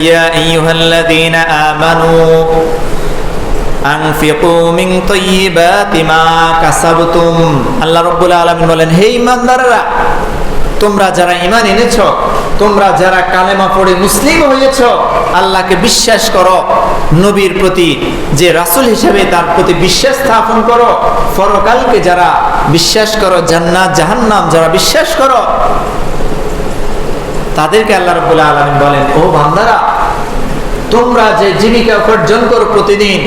يا أيها الذين آمنوا أنفقوا من طيبات ما كسبتم আল্লাহ রব্বুল আলামিন বলেন হে ইমানদাররা তোমরা যারা ঈমান এনেছ তোমরা যারা কালেমা পড়ে মুসলিম হয়েছ আল্লাহকে বিশ্বাস করো নবীর প্রতি যে রাসূল হিসেবে তার প্রতি বিশ্বাস স্থাপন করো পরকালকে যারা বিশ্বাস করো জান্নাত জাহান্নাম যারা বিশ্বাস করো তাদেরকে আল্লাহ রব্বুল আলামিন বলেন ও বান্দারা তোমরা যে জীবিকা উপার্জন করো প্রতিদিন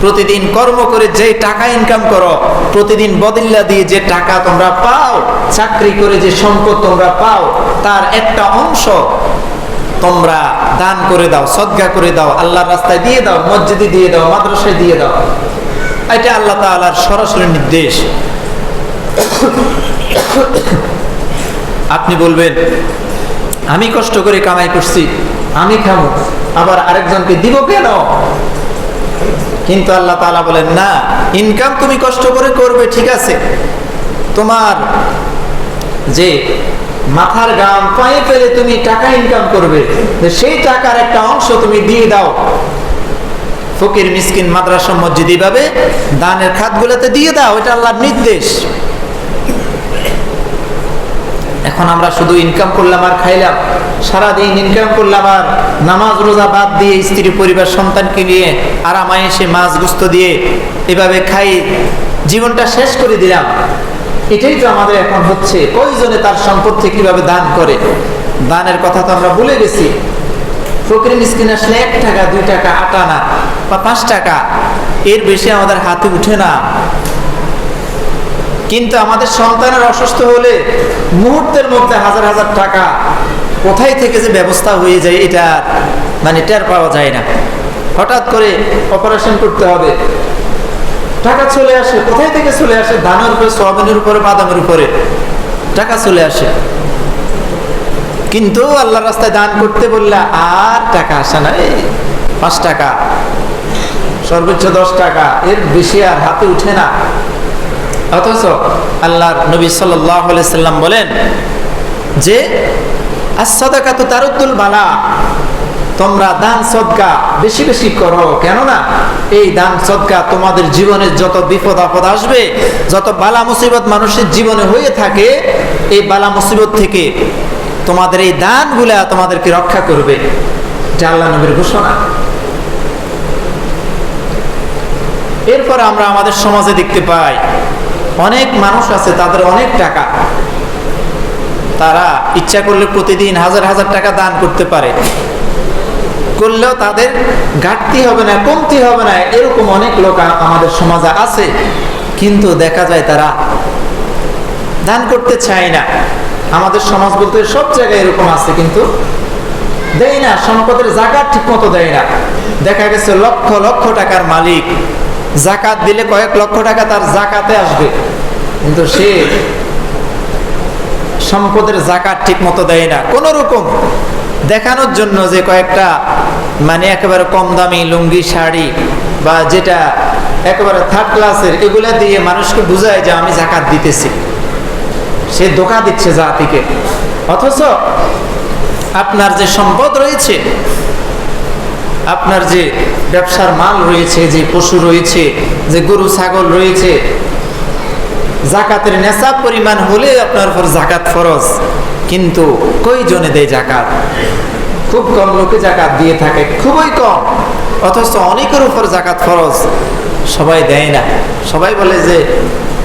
প্রতিদিন কর্ম করে যে টাকা ইনকাম করো, প্রতিদিন বদিল্লা দিয়ে যে টাকা তোমরা পাও, চাকরি করে যে সম্পদ তোমরা পাও, তার একটা অংশ তোমরা দান করে দাও, সদ্গা করে দাও, আল্লাহর রাস্তায় দিয়ে দাও, মসজিদে দিয়ে দাও, মাদ্রাসায় দিয়ে দাও। এটা আল্লাহ তাআলার সরাসরি নির্দেশ। আপনি বলবেন আমি কষ্ট করে কামাই করছি, আমি খাব আবার আরেকজনকে দিব কেন কিন্তু আল্লাহ তাআলা বলেন, না ইনকাম তুমি কষ্ট করে করবে, ঠিক আছে। তোমার যে মাথার গাম পায়ে ফেলে তুমি টাকা ইনকাম করবে সেই টাকার একটা অংশ তুমি দিয়ে দাও। ফকির, মিসকিন, মাদ্রাসা, মসজিদ, এইভাবে দানের খাতগুলোতে দিয়ে দাও, এটা আল্লাহর নির্দেশ। এখন আমরা শুধু ইনকাম করলাম আর খাইলাম। সারাদিন ইনকাম করলাম আর নামাজ, রোজা বাদ দিয়ে স্ত্রী, পরিবার, সন্তানকে নিয়ে আরামায় এসে মাছ গুস্ত দিয়ে এভাবে খাই, জীবনটা শেষ করে দিলাম। এটাই তো আমাদের এখন হচ্ছে। কয়জনে তার সম্পত্তি কীভাবে দান করে? দানের কথা তো আমরা ভুলে গেছি। ফকির মিসকিন আসলে এক টাকা, দুই টাকা, আট আনা বা পাঁচ টাকা। এর বেশি আমাদের হাতে উঠে না। কিন্তু আমাদের সন্তানের অসুস্থ হলে মুহূর্তের মধ্যে হাজার হাজার টাকা কোথায় থেকে যে ব্যবস্থা হয়ে যায় এটা মানে টের পাওয়া যায় না। হঠাৎ করে অপারেশন করতে হবে। টাকা চলে আসে, কোথায় থেকে চলে আসে? ধানের উপরে, সোয়াবিনের উপরে, বাদামের উপরে। টাকা চলে আসে। কিন্তু আল্লাহ রাস্তায় দান করতে বললে আর টাকা আসে না। এই পাঁচ টাকা, সর্বোচ্চ দশ টাকা, এর বেশি আর হাতে উঠে না। অথচ আল্লাহর নবী সাল্লাম বলেন যে আসাদাকা তো তারুদ্দুল বালা, তোমরা দান সদকা বেশি বেশি করো। কেননা এই দান সদকা তোমাদের জীবনে যত বিপদ আপদ আসবে, যত বালা মুসিবত মানুষের জীবনে হয়ে থাকে, এই বালা মুসিবত থেকে তোমাদের এই দানগুলা তোমাদেরকে রক্ষা করবে। এটা নবীর ঘোষণা। এরপর আমরা আমাদের সমাজে দেখতে পাই অনেক মানুষ আছে, তাদের অনেক টাকা। তারা ইচ্ছা করলে প্রতিদিন হাজার হাজার টাকা দান করতে পারে। করলেও তাদের ঘাটতি হবে না, কমতি হবে না, এরকম অনেক লোক আমাদের সমাজে আছে। কিন্তু দেখা যায় তারা দান করতে চায় না। আমাদের সমাজ বলতে সব জায়গায় এরকম আছে, কিন্তু দেয় না, সম্পদের জায়গা ঠিক মতো দেয় না। দেখা গেছে লক্ষ লক্ষ টাকার মালিক জাকাত দিলে কয়েক লক্ষ টাকা তার জাকাতে আসবে। কিন্তু সে সম্পদের জাকাত ঠিক মতো দেয় না। কোন রকম দেখানোর জন্য যে কয়েকটা মানে একেবারে কম দামি লুঙ্গি, শাড়ি বা যেটা একেবারে থার্ড ক্লাসের এগুলো দিয়ে মানুষকে বুঝায় যে আমি জাকাত দিতেছি। সে ধোকা দিচ্ছে জাতিকে। অথচ আপনার যে সম্পদ রয়েছে আপনার যে ব্যবসার মাল রয়েছে, যে পশু রয়েছে, যে গরু, ছাগল রয়েছে, জাকাতের নেশা পরিমাণ হলে আপনার উপর জাকাত ফরজ। কিন্তু কয়জনে দেয় জাকাত? খুব কম লোকে জাকাত দিয়ে থাকে, খুবই কম। অথচ অনেকের উপর জাকাত ফরজ, সবাই দেয় না। সবাই বলে যে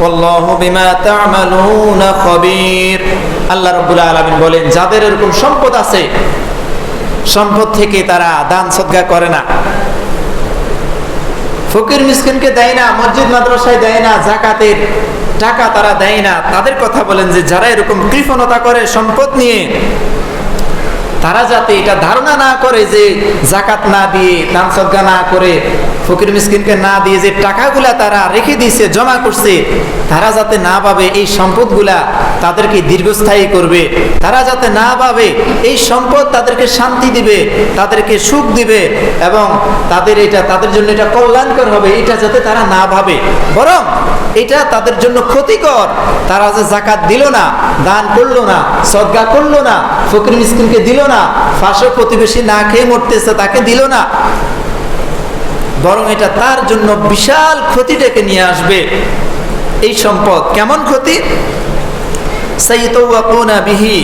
ওয়াল্লাহু বিমা তা'মালুনা আল্লাহ রব্বুল আলমিন বলেন, যাদের এরকম সম্পদ আছে, সম্পদ থেকে তারা দান সদ্গা করে না। ফকির মিসকিনকে দেয় না, মসজিদ মাদ্রাসায় দেয় না, জাকাতের টাকা তারা দেয় না। তাদের কথা বলেন যে, যারা এরকম কৃপণতা করে সম্পদ নিয়ে তারা যাতে এটা ধারণা না করে যে জাকাত না দিয়ে, দান সদ্গা না করে, ফকির মিসকিনকে না দিয়ে যে টাকাগুলা তারা রেখে দিয়েছে, জমা করছে, তারা যাতে না পাবে এই সম্পদগুলা তাদেরকে দীর্ঘস্থায়ী করবে, তারা যাতে না পাবে এই সম্পদ তাদেরকে শান্তি দিবে, তাদেরকে সুখ দিবে এবং তাদের এটা, তাদের জন্য এটা কল্যাণকর হবে, এটা যাতে তারা না ভাবে। বরং এটা তাদের জন্য ক্ষতিকর। তারা যে জাকাত দিল না, দান করল না সদ্গা করল না, ফকির মিসকিনকে দিল না। ফাঁসে প্রতিবেশী না খেয়ে মরতেছে, তাকে দিল না। বরং এটা তার জন্য বিশাল ক্ষতি ডেকে নিয়ে আসবে। এই সম্পদ কেমন ক্ষতি? বিহি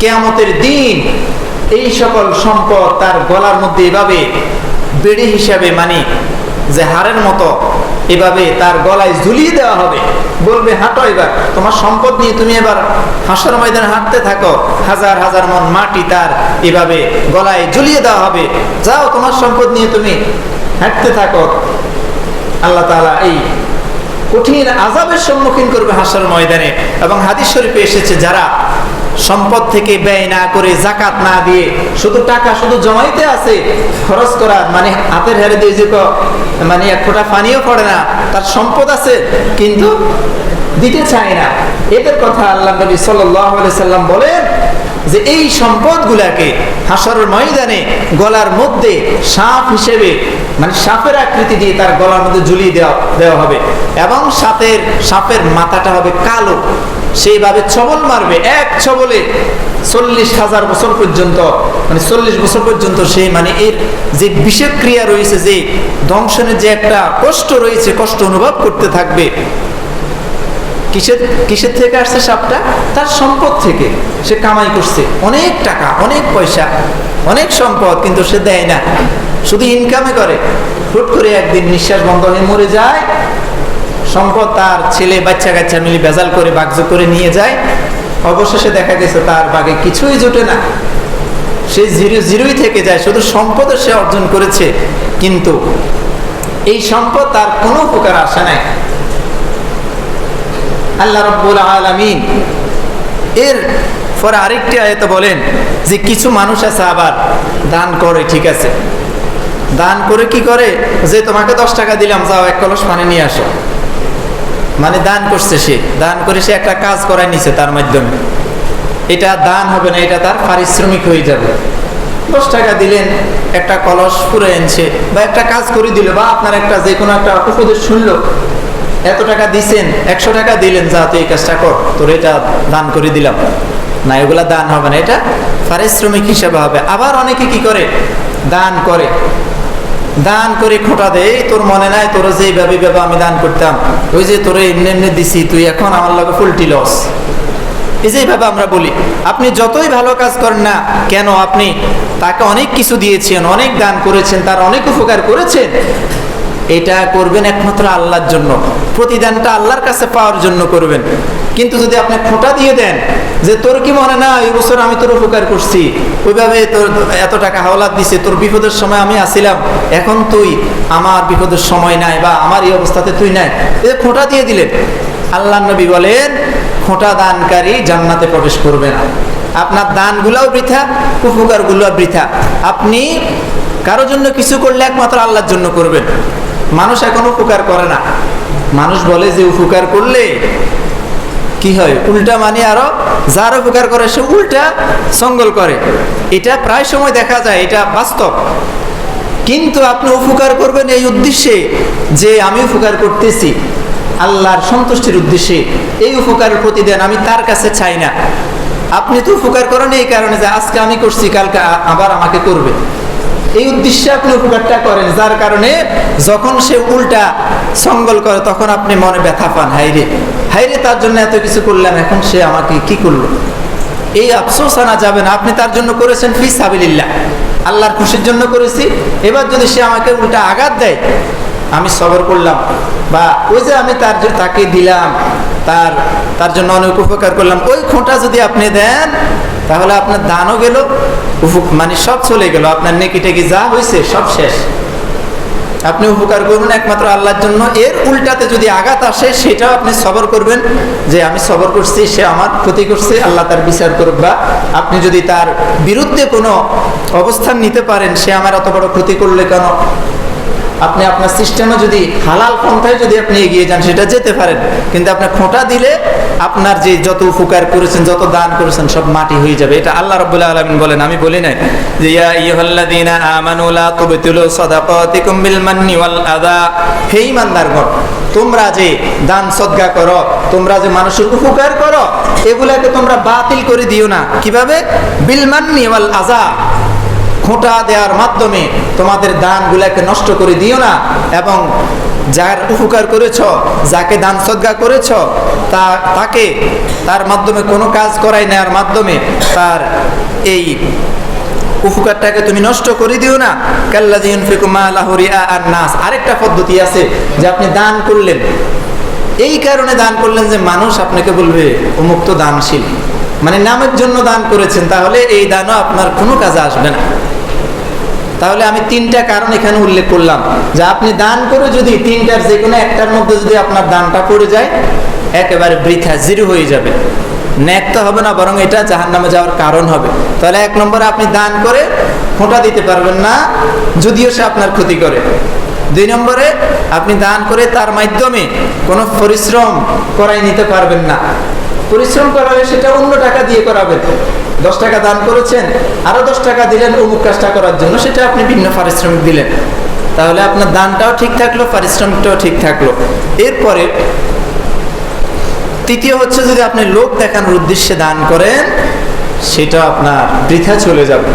কিয়ামতের দিন এই সকল সম্পদ তার গলার মধ্যে এভাবে বেড়ে হিসাবে মানে যে হারের মতো এভাবে তার গলায় ঝুলিয়ে দেওয়া হবে। বলবে, হাঁটো এবার। তোমার সম্পদ নিয়ে তুমি এবার হাসর ময়দানে হাঁটতে থাকো। হাজার হাজার মন মাটি তার এভাবে গলায় ঝুলিয়ে দেওয়া হবে। যাও, তোমার সম্পদ নিয়ে তুমি হাঁটতে থাকো। আল্লাহ তাআলা এই কঠিন আজাবের সম্মুখীন করবে হাসর ময়দানে। এবং হাদিস শরীফে এসেছে, যারা সম্পদ থেকে ব্যয় না করে জাকাত না দিয়ে শুধু টাকা শুধু জমাইতে আছে, খরচ করা মানে হাতের হেরে দিয়ে যে মানে এক ফোঁটা পানিও পড়ে না, তার সম্পদ আছে, কিন্তু দিতে চায় না। এদের কথা আল্লাহ নবী সাল্লাম বলেন যে এই সম্পদগুলাকে হাসরের ময়দানে গলার মধ্যে সাপ হিসেবে মানে সাপের আকৃতি দিয়ে তার গলার মধ্যে ঝুলিয়ে দেওয়া দেওয়া হবে। এবং সাপের সাপের মাথাটা হবে কালো। সেইভাবে ছবল মারবে, এক ছবলে চল্লিশ হাজার বছর পর্যন্ত মানে চল্লিশ বছর পর্যন্ত সেই মানে এর যে বিষক্রিয়া রয়েছে, যে দংশনের যে একটা কষ্ট রয়েছে, কষ্ট অনুভব করতে থাকবে, কিসের কিসের থেকে আসছে সাপটা? তার সম্পদ থেকে। সে কামাই করছে। অনেক টাকা, অনেক পয়সা, অনেক সম্পদ, কিন্তু সে দেয় না। শুধু ইনকামে করে। হুট করে একদিন নিঃশ্বাস বন্ধ হয়ে মরে যায়। সম্পদ তার ছেলে, বাচ্চা, কাচ্চা মিলে বেজাল করে বাগজ করে নিয়ে যায়। অবশেষে দেখা গেছে তার বাগে কিছুই জোটে না। সে জিরো, জিরোই থেকে যায়, শুধু সম্পদও সে অর্জন করেছে। কিন্তু এই সম্পদ তার কোনো উপকার আসে নাই। আল্লাহ রব্বুল আলামিন এর পরে আরেকটি আয়ত বলেন যে, কিছু মানুষ আছে আবার দান করে, ঠিক আছে। দান করে কি করে? যে, তোমাকে দশ টাকা দিলাম, যাও এক কলস পানি নিয়ে আসো। মানে দান করছে সে। দান করে সে একটা কাজ করায় নিছে তার মাধ্যমে। এটা দান হবে না, এটা তার পারিশ্রমিক হয়ে যাবে। দশ টাকা দিলেন, একটা কলস পুরে এনেছে বা একটা কাজ করে দিল বা আপনার একটা যে কোনো একটা উপদেশ শুনলো। এত টাকা দিছেন, একশো টাকা দিলেন, যা তুই এই কাজটা কর, তোর এটা দান করে দিলাম। না, এগুলা দান হবে না, এটা পারিশ্রমিক হিসাবে হবে। আবার অনেকে কি করে? দান করে। দান করে খোটা দে, তোর মনে নাই, তোর যে এইভাবে ভাবে আমি দান করতাম। ওই যে তোর এমনি এমনি দিছি, তুই এখন আমার লগে ফুলটি লস। এই যে এইভাবে আমরা বলি, আপনি যতই ভালো কাজ করেন না কেন আপনি তাকে অনেক কিছু দিয়েছেন, অনেক দান করেছেন, তার অনেক উপকার করেছেন এটা করবেন একমাত্র আল্লাহর জন্য। প্রতিদানটা আল্লাহর কাছে পাওয়ার জন্য করবেন। কিন্তু যদি আপনি খোঁটা দিয়ে দেন যে, তোর কি মনে না এই বছর আমি তোর উপকার করছি। ওইভাবে তোর এত টাকা হাওলাত দিছে, তোর বিপদের সময় আমি আসিলাম। এখন তুই আমার বিপদের সময় নাই বা আমার এই অবস্থাতে তুই নাই। যে খোঁটা দিয়ে দিলেন। আল্লাহ নবী বলেন, খোঁটা দানকারী জান্নাতে প্রবেশ করবে না। আপনার দানগুলাও বৃথা উপকারগুলো বৃথা। আপনি কারোর জন্য কিছু করলে একমাত্র আল্লাহর জন্য করবেন। মানুষ এখন উপকার করে না। মানুষ বলে যে উপকার করলে কি হয়? উল্টা মানে আরও যার উপকার করে সে উল্টা সঙ্গল করে। এটা প্রায় সময় দেখা যায়, এটা বাস্তব। কিন্তু আপনি উপকার করবেন এই উদ্দেশ্যে যে আমি উপকার করতেছি, আল্লাহর সন্তুষ্টির উদ্দেশ্যে। এই উপকারের প্রতিদান আমি তার কাছে চাই না। আপনি তো উপকার করেন এই কারণে যে আজকে আমি করছি, কালকে আবার আমাকে করবে। এই উদ্দেশ্যে আপনি উপকারটা করেন, যার কারণে যখন সে উল্টা সঙ্গল করে, তখন আপনি মনে ব্যথা পান হাইরে হাইরে তার জন্য এত কিছু করলাম, এখন সে আমাকে কি করল? এই আফসোস আনা যাবে না, আপনি তার জন্য করেছেন, ফি সাবিল্লা আল্লাহর খুশির জন্য করেছি। এবার যদি সে আমাকে উল্টা আঘাত দেয় আমি সবর করলাম বা ওই যে আমি তার তাকে দিলাম, তার তার জন্য অনেক উপকার করলাম, ওই খোঁটা যদি আপনি দেন, তাহলে আপনার দানও গেল মানে সব চলে গেল, আপনার নেকি টেকি যা হয়েছে সব শেষ। আপনি উপকার করবেন একমাত্র আল্লাহর জন্য, এর উল্টাতে যদি আঘাত আসে, সেটাও আপনি সবর করবেন, যে আমি সবর করছি, সে আমার ক্ষতি করছে, আল্লাহ তার বিচার করুক বা আপনি যদি তার বিরুদ্ধে কোনো অবস্থান নিতে পারেন, সে আমার এত বড় ক্ষতি করলে কেন? আপনি আপনার সিস্টেমে যদি হালাল পন্থায় যদি আপনি এগিয়ে যান, সেটা যেতে পারেন। কিন্তু আপনি খোঁটা দিলে আপনার যে যত উপকার করেছেন, যত দান করেছেন, সব মাটি হয়ে যাবে। এটা আল্লাহ রাব্বুল আলামিন বলেন, আমি বলি নাই যে, ইয়া আইয়ুহাল্লাযীনা আমানু লা তুবতিলু সাদাকাতিকুম বিল মান্নি ওয়াল আযা হে ঈমানদারগণ, তোমরা যে দান সদকা করো, তোমরা যে মানুষের উপকার করো, এগুলাকে তোমরা বাতিল করে দিও না। কীভাবে? বিল মান্নি ওয়াল আযা খোঁটা দেওয়ার মাধ্যমে তোমাদের দানগুলাকে নষ্ট করে দিও না এবং যার উপকার করেছ, যাকে দান সদ্গা করেছ, তা তাকে তার মাধ্যমে কোনো কাজ করাই নেওয়ার মাধ্যমে তার এই উপকারটাকে তুমি নষ্ট করে দিও না। কাল্লাদিন ফিকুমা আর নাস আরেকটা পদ্ধতি আছে যে আপনি দান করলেন। এই কারণে দান করলেন যে মানুষ আপনাকে বলবে, অমুক তো দানশীল। মানে নামের জন্য দান করেছেন, তাহলে এই দানও আপনার কোনো কাজে আসবে না। তাহলে আমি তিনটা কারণ এখানে উল্লেখ করলাম যে আপনি দান করে যদি তিনটার যে কোনো একটার মধ্যে যদি আপনার দানটা পড়ে যায়, একেবারে বৃথা, জিরো হয়ে যাবে। ন্যাক তো হবে না, বরং এটা জাহান নামে যাওয়ার কারণ হবে। তাহলে এক নম্বরে, আপনি দান করে ফোঁটা দিতে পারবেন না, যদিও সে আপনার ক্ষতি করে। দুই নম্বরে, আপনি দান করে তার মাধ্যমে কোনো পরিশ্রম করাই নিতে পারবেন না। পরিশ্রম করাবে সেটা অন্য টাকা দিয়ে করাবেন দশ টাকা দান করেছেন, আরও দশ টাকা দিলেন অমুক কাজটা করার জন্য, সেটা আপনি ভিন্ন পারিশ্রমিক দিলেন। তাহলে আপনার দানটাও ঠিক থাকল, পারিশ্রমিকটাও ঠিক থাকল। এরপরে তৃতীয় হচ্ছে যদি আপনি লোক দেখানোর উদ্দেশ্যে দান করেন, সেটা আপনার বৃথা চলে যাবে।